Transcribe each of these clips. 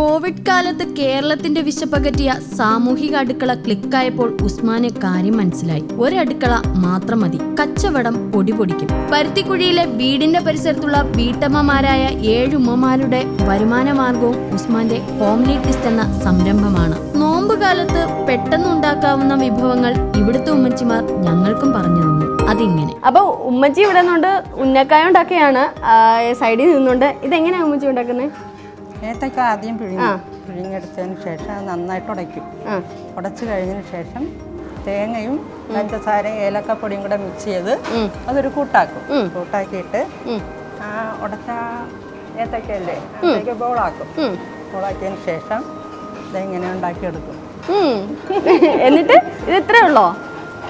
Covid കാലത്ത് കേരളത്തിന്റെ വിശപ്പകറ്റിയ സാമൂഹിക അടുക്കള ക്ലിക്കായപ്പോൾ ഉസ്മാന് കാര്യം മനസ്സിലായി. ഒരടുക്കള മാത്രം മതി. കച്ചവടം പൊടി പൊടിക്കും. പരുത്തിക്കുഴിയിലെ വീടിന്റെ പരിസരത്തുള്ള വീട്ടമ്മമാരായ ഏഴുമ്മമാരുടെ വരുമാന മാർഗവും ഉസ്മാന്റെ ഹോംലി എന്ന സംരംഭമാണ്. നോമ്പ് കാലത്ത് പെട്ടെന്നുണ്ടാക്കാവുന്ന വിഭവങ്ങൾ ഇവിടുത്തെ ഉമ്മച്ചിമാർ ഞങ്ങൾക്കും പറഞ്ഞു തന്നു. അതിങ്ങനെ. അപ്പൊ ഉമ്മച്ചി ഇവിടെ നിന്നുകൊണ്ട് ഉന്നക്കായ ഉണ്ടാക്കിയാണ്. സൈഡിൽ നിന്നുകൊണ്ട്. ഇതെങ്ങനെയാണ് ഉമ്മച്ചി ഉണ്ടാക്കുന്നത്? ഏത്തക്ക ആദ്യം പിഴിഞ്ഞ് പിഴിഞ്ഞെടുത്തതിന് ശേഷം അത് നന്നായിട്ട് ഉടയ്ക്കും. ഉടച്ചു കഴിഞ്ഞതിന് ശേഷം തേങ്ങയും പഞ്ചസാരയും ഏലക്കപ്പൊടിയും കൂടെ മിക്സ് ചെയ്ത് അതൊരു കൂട്ടാക്കും. കൂട്ടാക്കിയിട്ട് ആ ഉടച്ച ഏത്തക്കല്ലേ ഏത്തക്ക ബോളാക്കും. ബോളാക്കിയതിന് ശേഷം ഇതെങ്ങനെ ഉണ്ടാക്കിയെടുക്കും. എടുക്കും എന്നിട്ട് ഇത് ഇത്രേ ഉള്ളോ?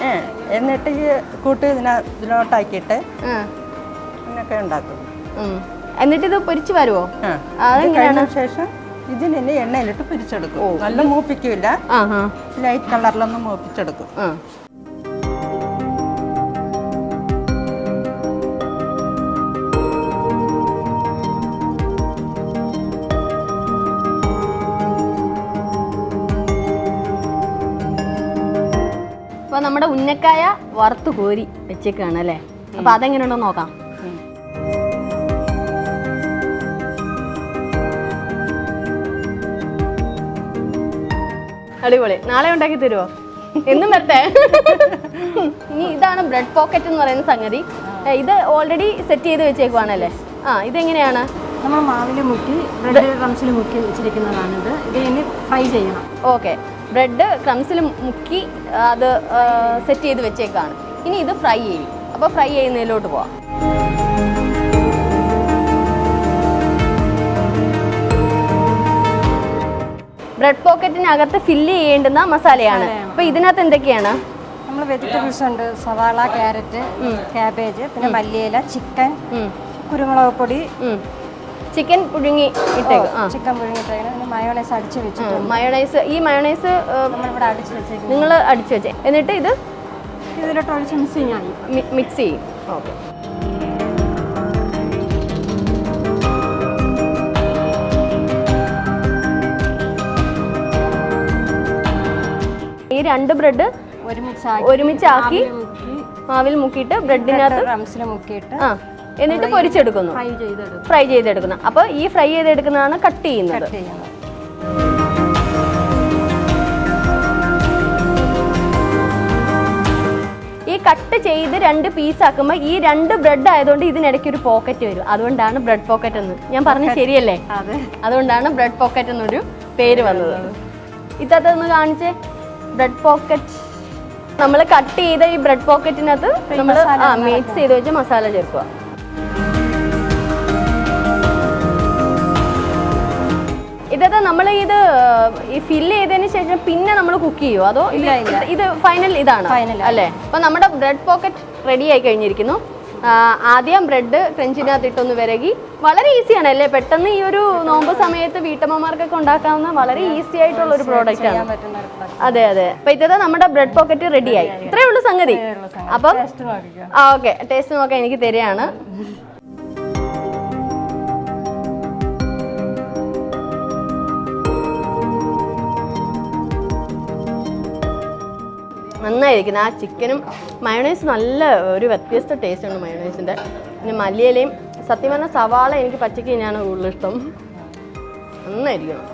ഏ എന്നിട്ട് ഈ കൂട്ട് ഇതിന ഇതിലോട്ടാക്കിയിട്ട് ആ. അങ്ങനെയൊക്കെ ഉണ്ടാക്കും. എന്നിട്ട് ഇത് പൊരിച്ചു വരുമോ ശേഷം ഇതിനെ എണ്ണയിലിട്ട് പിരിച്ചെടുക്കും. നല്ല മൂപ്പിക്കില്ല ലൈറ്റ് കളറിലൊന്നും മൂപ്പിച്ചെടുക്കും. അപ്പൊ നമ്മുടെ ഉന്നക്കായ വറുത്ത് കോരി വെച്ചേക്കാണ് അല്ലേ? അപ്പൊ അതെങ്ങനെയുണ്ടോ നോക്കാം. അടിപൊളി. നാളെ ഉണ്ടാക്കി തരുമോ എന്നും വരട്ടെ. ഇനി ഇതാണ് ബ്രെഡ് പോക്കറ്റ് എന്ന് പറയുന്ന സംഗതി. ഇത് ഓൾറെഡി സെറ്റ് ചെയ്ത് വെച്ചേക്കുവാണല്ലേ? ആ ഇതെങ്ങനെയാണ്? നമ്മൾ മാവിൽ മുക്കി ബ്രെഡ് ക്രംസിൽ മുക്കി വെച്ചിരിക്കുന്നതാണിത് ഇത്. ഇനി ഫ്രൈ ചെയ്യണം. ഓക്കെ. ബ്രെഡ് ക്രംസിൽ മുക്കി അത് സെറ്റ് ചെയ്ത് വെച്ചേക്കാണ്. ഇനി ഇത് ഫ്രൈ ചെയ്യും. അപ്പോൾ ഫ്രൈ ചെയ്യുന്നതിലോട്ട് പോവാം. ബ്രെഡ് പോക്കറ്റിനകത്ത് ഫില്ല് ചെയ്യേണ്ടുന്ന മസാലയാണ്. അപ്പോൾ ഇതിനകത്ത് എന്തൊക്കെയാണ്? നമ്മൾ വെജിറ്റബിൾസ് ഉണ്ട്. സവാള ക്യാരറ്റ് ക്യാബേജ് പിന്നെ മല്ലിയില ചിക്കൻ കുരുമുളക് പൊടി. ചിക്കൻ പുഴുങ്ങി ഇട്ടേക്കും. ചിക്കൻ പുഴുങ്ങിട്ടേക്കണം പിന്നെ മയോണൈസ് അടിച്ച് വെച്ചു മയോണൈസ് ഈ മയോണൈസ് നമ്മളിവിടെ അടിച്ച് വെച്ചേക്കും നിങ്ങൾ അടിച്ചു വെച്ചേ. എന്നിട്ട് ഇത്? ഇതിലോട്ട് ഒഴിച്ച് മിക്സ് ചെയ്യാൻ മിക്സ് ചെയ്യും. ഓക്കെ. രണ്ട് ബ്രെഡ് ഒരുമിച്ചാക്കി മാവിൽ മുക്കിയിട്ട് ബ്രെഡിനകത്ത് മുക്കിയിട്ട് ആ എന്നിട്ട് പൊരിച്ചെടുക്കുന്നു. ഫ്രൈ ചെയ്തെടുക്കുന്നു. അപ്പോൾ ഈ ഫ്രൈ ചെയ്തെടുക്കുന്നതാണ് കട്ട് ചെയ്യുന്നത്. ഈ കട്ട് ചെയ്ത് രണ്ട് പീസ് ആക്കുമ്പോൾ ഈ രണ്ട് ബ്രെഡ് ആയതുകൊണ്ട് ഇതിനിടയ്ക്ക് ഒരു പോക്കറ്റ് വരും. അതുകൊണ്ടാണ് ബ്രെഡ് പോക്കറ്റ് എന്ന്. ഞാൻ പറഞ്ഞ ശരിയല്ലേ? അതുകൊണ്ടാണ് ബ്രെഡ് പോക്കറ്റ് എന്നൊരു പേര് വന്നത്. ഇത്തത്തൊന്ന് കാണിച്ചേ. ബ്രെഡ് പോക്കറ്റ് നമ്മൾ കട്ട് ചെയ്ത ഈ ബ്രെഡ് പോക്കറ്റിനകത്ത് നമ്മൾ മിക്സ് ചെയ്ത് വെച്ച് മസാല ചേർക്കുക. ഇതൊക്കെ നമ്മൾ ഇത് ഫില്ല് ചെയ്തതിന് ശേഷം പിന്നെ നമ്മൾ കുക്ക് ചെയ്യുമോ അതോ ഇത് ഫൈനൽ ഇതാണ്? അല്ലേ? അപ്പൊ നമ്മുടെ ബ്രെഡ് പോക്കറ്റ് റെഡി ആയി കഴിഞ്ഞിരിക്കുന്നു. ആദ്യം ബ്രെഡ് ക്രഞ്ചിനകത്തിട്ടൊന്ന് വിരകി. വളരെ ഈസിയാണ് അല്ലേ? പെട്ടെന്ന് ഈ ഒരു നോമ്പ് സമയത്ത് വീട്ടമ്മമാർക്കൊക്കെ ഉണ്ടാക്കാവുന്ന വളരെ ഈസി ആയിട്ടുള്ള ഒരു പ്രോഡക്റ്റ് ആണ്. അതെ അതെ. അപ്പൊ ഇത് നമ്മുടെ ബ്രെഡ് പോക്കറ്റ് റെഡിയായി ഇത്രയേ ഉള്ളൂ സംഗതി. അപ്പം ഓക്കെ ടേസ്റ്റ് നോക്കാൻ എനിക്ക് തരികയാണ്. നന്നായിരിക്കുന്നു ആ ചിക്കനും മയോണൈസ് നല്ല ഒരു വ്യത്യസ്ത ടേസ്റ്റ് ഉണ്ട് മയോണൈസിന്റെ പിന്നെ മല്ലിയിലയും സത്യം പറഞ്ഞാൽ സവാള എനിക്ക് പച്ചക്ക് തന്നെയാണ് കൂടുതലിഷ്ടം നന്നായിരിക്കണം